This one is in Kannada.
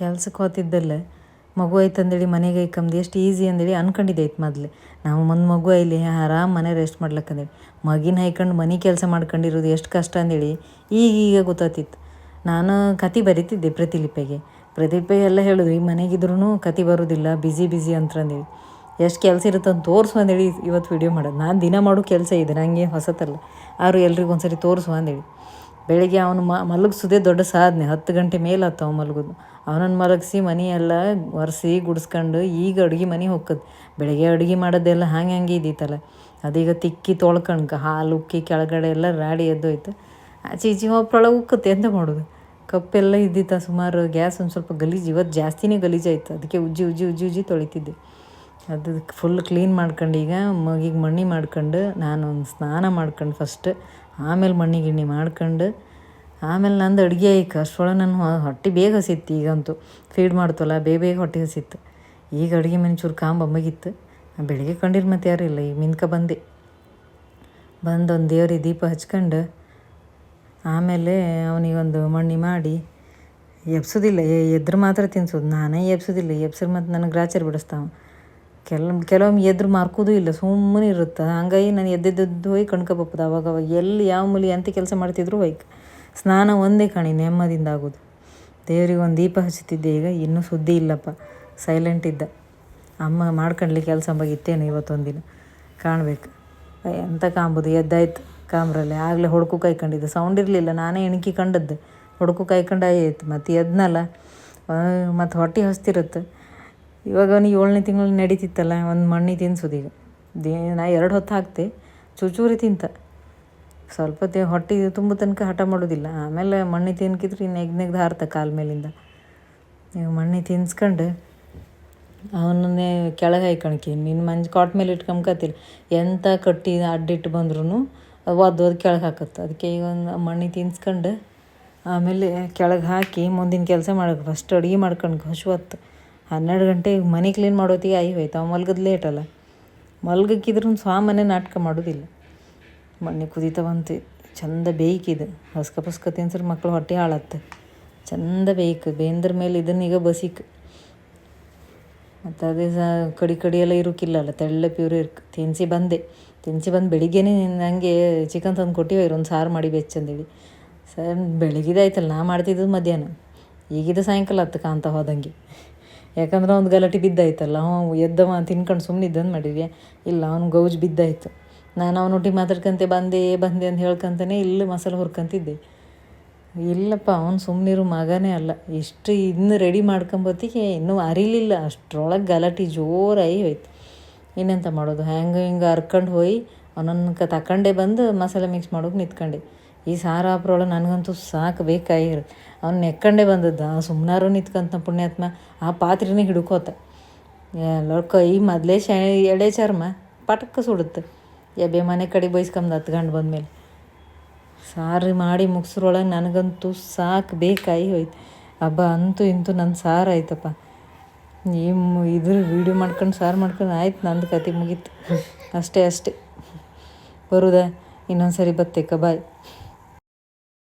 ಕೆಲ್ಸಕ್ಕೆ ಹೋತಿದ್ದಲ್ಲ, ಮಗು ಐತೆ ಅಂದೇಳಿ ಮನೆಗೆ ಐಕಂದು ಎಷ್ಟು ಈಸಿ ಅಂದೇಳಿ ಅನ್ಕೊಂಡಿದ್ದೆ ಐತೆ ಮೊದ್ಲು. ನಾವು ಒಂದು ಮಗು ಐಲಿ ಆರಾಮ್ ಮನೆ ರೆಸ್ಟ್ ಮಾಡ್ಲಕ್ಕಂದೇಳಿ. ಮಗಿನ ಹೈಕಂಡು ಮನೆ ಕೆಲಸ ಮಾಡ್ಕೊಂಡಿರೋದು ಎಷ್ಟು ಕಷ್ಟ ಅಂದೇಳಿ ಈಗ ಈಗ ಗೊತ್ತಾತಿತ್ತು ನಾನು ಕತೆ ಬರಿತಿದ್ದೆ ಪ್ರತಿಲಿಪಿಗೆ. ಪ್ರತಿಲಿಪೆ ಎಲ್ಲ ಹೇಳೋದು ಈ ಮನೆಗಿದ್ರೂ ಕತೆ ಬರೋದಿಲ್ಲ ಬಿಸಿ ಬಿಸಿ ಅಂತಂದೇಳಿ ಎಷ್ಟು ಕೆಲಸ ಇರುತ್ತೆ ಅಂತ ತೋರಿಸು ಅಂದೇಳಿ ಇವತ್ತು ವಿಡಿಯೋ ಮಾಡೋದು. ನಾನು ದಿನ ಮಾಡೋ ಕೆಲಸ ಇದೆ ನನಗೆ ಹೊಸತಲ್ಲ. ಆದ್ರೂ ಎಲ್ರಿಗೂ ಒಂದ್ಸರಿ ತೋರಿಸು ಅಂದೇಳಿ. ಬೆಳಿಗ್ಗೆ ಅವನು ಮಲಗಿಸೋದೇ ದೊಡ್ಡ ಸಾಧನೆ. ಹತ್ತು ಗಂಟೆ ಮೇಲೆ ಆತು ಅವ ಮಲಗೋದು. ಅವನನ್ನು ಮಲಗಿಸಿ ಮನೆಯೆಲ್ಲ ಒರೆಸಿ ಗುಡಿಸ್ಕೊಂಡು ಈಗ ಅಡುಗೆ ಮನೆ ಹೋಗ್ಕದ ಬೆಳಗ್ಗೆ ಅಡುಗೆ ಮಾಡೋದೆಲ್ಲ ಹಂಗೆ ಹಂಗೆ ಇದ್ದಿತ್ತಲ್ಲ ಅದೀಗ ತಿಕ್ಕಿ ತೊಳ್ಕಣ್ಕ, ಹಾಲು ಉಕ್ಕಿ ಕೆಳಗಡೆ ಎಲ್ಲ ರಾಡಿ ಎದ್ದೋಯ್ತು. ಆಚೆ ಈಚೆ ಒಬ್ಬರೊಳಗೆ ಉಕ್ಕತ್ತೆ ಎಂತ ಮಾಡೋದು? ಕಪ್ಪೆಲ್ಲ ಇದ್ದಿತ್ತ ಸುಮಾರು ಗ್ಯಾಸ್ ಒಂದು ಸ್ವಲ್ಪ ಗಲೀಜು. ಇವತ್ತು ಜಾಸ್ತಿನೇ ಗಲೀಜಾಯ್ತು. ಅದಕ್ಕೆ ಉಜ್ಜಿ ಉಜ್ಜಿ ಉಜ್ಜಿ ಉಜ್ಜಿ ತೊಳಿತಿದ್ದೆ. ಅದು ಫುಲ್ ಕ್ಲೀನ್ ಮಾಡ್ಕೊಂಡು ಈಗ ಮಗಿಗೆ ಮಣ್ಣಿ ಮಾಡ್ಕೊಂಡು ನಾನು ಸ್ನಾನ ಮಾಡ್ಕೊಂಡು ಫಸ್ಟ್ ಆಮೇಲೆ ಮಣ್ಣಿ ಗಿಣ್ಣಿ ಮಾಡ್ಕೊಂಡು, ಆಮೇಲೆ ನಂದು ಅಡುಗೆ ಆಯ್ಕೆ ಅಷ್ಟರೊಳಗೆ ನನ್ನ ಹೊಟ್ಟೆ ಬೇಗ ಹಸಿತ್ತು ಈಗಂತೂ. ಫೀಡ್ ಮಾಡ್ತಲ್ಲ ಬೇಗ ಬೇಗ ಹೊಟ್ಟೆ ಹಸಿತ್ತು. ಈಗ ಅಡುಗೆ ಮನೆ ಚೂರು ಕಾಂಬಮ್ಮಗಿತ್ತು ಬೆಳಿಗ್ಗೆ ಕಂಡಿಲ್ಲ ಮತ್ತೆ ಯಾರೂ ಇಲ್ಲ ಈಗ ಮಿನ್ಕ ಬಂದೆ. ಬಂದು ಒಂದು ದೇವ್ರಿಗೆ ದೀಪ ಹಚ್ಕೊಂಡು, ಆಮೇಲೆ ಅವನಿಗೊಂದು ಮಣ್ಣಿ ಮಾಡಿ, ಎಬ್ಸೋದಿಲ್ಲ ಎದ್ರು ಮಾತ್ರ ತಿನ್ಸೋದು, ನಾನೇ ಎಬ್ಸೋದಿಲ್ಲ, ಎಬ್ಸ್ರೆ ಮತ್ತು ನನಗೆ ಗ್ರಾಚಾರ ಬಿಡಿಸ್ತಾವ. ಕೆಲ, ಕೆಲವೊಮ್ಮೆ ಎದ್ರು ಮಾರ್ಕೋದು ಇಲ್ಲ, ಸುಮ್ಮನೆ ಇರುತ್ತೆ. ಹಂಗಾಗಿ ನಾನು ಎದ್ದೆದ್ದು ಹೋಗಿ ಕಣ್ಕೊಬಪ್ಪದ ಅವಾಗ ಅವಾಗ. ಎಲ್ಲಿ ಯಾವ ಮೂಲಿ ಎಂತ ಕೆಲಸ ಮಾಡ್ತಿದ್ರು ಬೈಕ್ ಸ್ನಾನ ಒಂದೇ ಕಣಿ ನೆಮ್ಮದಿಯಿಂದ ಆಗೋದು. ದೇವ್ರಿಗೆ ಒಂದು ದೀಪ ಹಚ್ಚುತ್ತಿದ್ದೆ ಈಗ, ಇನ್ನೂ ಸುದ್ದಿ ಇಲ್ಲಪ್ಪ. ಸೈಲೆಂಟ್ ಇದ್ದ. ಅಮ್ಮ ಮಾಡ್ಕೊಂಡ್ಲಿ ಕೆಲಸ ಇವತ್ತೊಂದು ದಿನ ಕಾಣಬೇಕು. ಎಂತ ಕಾಂಬುದು? ಎದ್ದಾಯ್ತು ಕಾಮ್ರಲ್ಲಿ. ಆಗಲೇ ಹೊಡ್ಕು ಕಾಯ್ಕೊಂಡಿದ್ದೆ. ಸೌಂಡ್ ಇರಲಿಲ್ಲ, ನಾನೇ ಎಣ್ಕಿ ಕಂಡದ್ದು. ಹೊಡ್ಕು ಕಾಯ್ಕೊಂಡು ಆಯ್ತು. ಮತ್ತು ಎದ್ನಲ್ಲ ಮತ್ತು ಹೊಟ್ಟೆ ಹಸ್ತಿರುತ್ತೆ. ಇವಾಗ ಅವ್ನಿಗೆ ಏಳನೇ ತಿಂಗಳು ನಡೀತಿತ್ತಲ್ಲ, ಒಂದು ಮಣ್ಣಿ ತಿನ್ಸೋದು ಈಗ. ದೇ, ನಾ ಎರಡು ಹೊತ್ತು ಹಾಕ್ತೆ, ಚೂಚೂರಿ ತಿಂತ. ಸ್ವಲ್ಪ ತೆ, ಹೊಟ್ಟೆ ತುಂಬ ತನಕ ಹಠ ಮಾಡೋದಿಲ್ಲ. ಆಮೇಲೆ ಮಣ್ಣಿ ತಿನ್ಕಿದ್ರೆ ನೆಗ್ ನೆಗ್ದು ಹಾರ್ತ ಕಾಲ ಮೇಲಿಂದ. ನೀವು ಮಣ್ಣಿ ತಿನ್ಸ್ಕೊಂಡು ಅವನನ್ನೇ ಕೆಳಗೆ ಹಾಯ್ಕಣ್ಕಿ. ನಿನ್ನ ಮಂಜು ಕಾಟ್ ಮೇಲೆ ಇಟ್ಕೊಂಬಕತ್ತಿಲ್ಲ ಎಂಥ ಕಟ್ಟಿ ಅಡ್ಡಿಟ್ಟು ಬಂದ್ರೂ ಒದ್ದು ಒದ್ದು ಕೆಳಗೆ ಹಾಕತ್ತೆ. ಅದಕ್ಕೆ ಈಗ ಒಂದು ಮಣ್ಣಿ ತಿನ್ಸ್ಕೊಂಡು ಆಮೇಲೆ ಕೆಳಗೆ ಹಾಕಿ ಮುಂದಿನ ಕೆಲಸ ಮಾಡೋಕೆ. ಫಸ್ಟ್ ಅಡುಗೆ ಮಾಡ್ಕೊಂಡು ಹಶ್ವತ್ತು ಹನ್ನೆರಡು ಗಂಟೆಗೆ ಮನೆ ಕ್ಲೀನ್ ಮಾಡೋತ್ತಿಗೆ ಐ ಹೋಯ್ತು. ಅವ ಮಲ್ಗದು ಲೇಟಲ್ಲ ಮಲ್ಗಕ್ಕಿದ್ರೂ ಸ್ವಾಮನೆ ನಾಟಕ ಮಾಡೋದಿಲ್ಲ. ಮಣ್ಣಿ ಕುದೀತಾವಂತೆ ಚಂದ ಬೇಯ್ಕಿದು ಹಸ್ಕ ಪಸ್ಕ ತಿನ್ಸ್ರೆ ಮಕ್ಳು ಹೊಟ್ಟೆ ಹಾಳತ್ತೆ ಚಂದ ಬೇಯ್ಕು ಬೇಂದ್ರ ಮೇಲೆ ಇದನ್ನ ಈಗ ಬಸಿಕ್. ಮತ್ತು ಅದೇ ಸಹ ಕಡಿ ಕಡಿ ಎಲ್ಲ ಇರೋಕ್ಕಿಲ್ಲಲ್ಲ ತೆಳ್ಳ ಪ್ಯೂರ್ ಇರ್ಕ್. ತಿನ್ಸಿ ಬಂದೆ. ತಿನ್ಸಿ ಬಂದು ಬೆಳಿಗ್ಗೆನೇ ನನಗೆ ಚಿಕನ್ ತಂದು ಕೊಟ್ಟಿವೆ ಒಂದು ಸಾರು ಮಾಡಿ ಬೆಚ್ಚಂದೇಳಿ ಸರ್, ಬೆಳಗ್ಗೆದು ಆಯ್ತಲ್ಲ. ನಾ ಮಾಡ್ತಿದ್ದು ಮಧ್ಯಾಹ್ನ. ಈಗಿದು ಸಾಯಂಕಾಲ ಹತ್ತು ಕಾಂತ ಹೋದಂಗೆ. ಯಾಕಂದ್ರೆ ಒಂದು ಗಲಾಟೆ ಬಿದ್ದಾಯ್ತಲ್ಲ ಅವ ಎದ್ದವ ತಿನ್ಕೊಂಡು ಸುಮ್ಮನೆ ಇದ್ದಂದು ಮಾಡಿದ್ಯ? ಇಲ್ಲ, ಅವ್ನು ಗೌಜ್ ಬಿದ್ದಾಯ್ತು. ನಾನು ಅವನೊಟ್ಟಿಗೆ ಮಾತಾಡ್ಕಂತೆ, ಬಂದೆ ಬಂದೆ ಅಂತ ಹೇಳ್ಕೊಂತಾನೆ ಇಲ್ಲಿ ಮಸಾಲೆ ಹುರ್ಕಂತಿದ್ದೆ. ಇಲ್ಲಪ್ಪ, ಅವ್ನು ಸುಮ್ಮನಿರು ಮಗನೇ ಅಲ್ಲ. ಇಷ್ಟು ಇನ್ನು ರೆಡಿ ಮಾಡ್ಕೊಂಬತ್ತಿಗೆ ಇನ್ನೂ ಅರಿಲಿಲ್ಲ. ಅಷ್ಟರೊಳಗೆ ಗಲಾಟೆ ಜೋರಾಗಿ ಹೋಯ್ತು. ಇನ್ನೆಂತ ಮಾಡೋದು? ಹೆಂಗೆ ಹಿಂಗೆ ಹರ್ಕೊಂಡು ಹೋಯಿ, ಅವನನ್ನು ಕ ತಕೊಂಡೇ ಬಂದು ಮಸಾಲೆ ಮಿಕ್ಸ್ ಮಾಡೋಕೆ ನಿಂತ್ಕೊಂಡೆ. ಈ ಸಾರು ಹಾಪ್ರೊಳಗೆ ನನಗಂತೂ ಸಾಕು ಬೇಕಾಗಿರು ಅವ್ನು ನೆಕ್ಕಂಡೆ ಬಂದದ್ದು. ಸುಮ್ಮನಾರು ನಿಂತ್ಕಂತ ಪುಣ್ಯಾತ್ಮ ಆ ಪಾತ್ರೆನೇ ಹಿಡ್ಕೋತ. ಎಲ್ಲರ ಕೈ ಮೊದಲೇ ಶ ಎಳೆ ಚರ್ಮ ಪಟಕ್ಕ ಸುಡುತ್ತೆ. ಎಬ್ಬೆ ಮನೆ ಕಡೆ ಬೈಸ್ಕೊಂಬ ಹತ್ಕೊಂಡು ಬಂದಮೇಲೆ. ಸಾರು ಮಾಡಿ ಮುಗಿಸ್ರೊಳಗೆ ನನಗಂತೂ ಸಾಕು ಬೇಕಾಗಿ ಹೋಯ್ತು. ಹಬ್ಬ ಅಂತೂ ಇಂತೂ ನನ್ನ ಸಾರು ಆಯ್ತಪ್ಪ. ಈ ಇದ್ರ ವೀಡಿಯೋ ಮಾಡ್ಕೊಂಡು ಸಾರು ಮಾಡ್ಕೊಂಡು ಆಯ್ತು ನಂದು ಕತೆ ಮುಗೀತು. ಅಷ್ಟೇ ಅಷ್ಟೇ. ಬರುದಾ ಇನ್ನೊಂದು ಸರಿ ಬತ್ತೇಕ, ಬಾಯ್.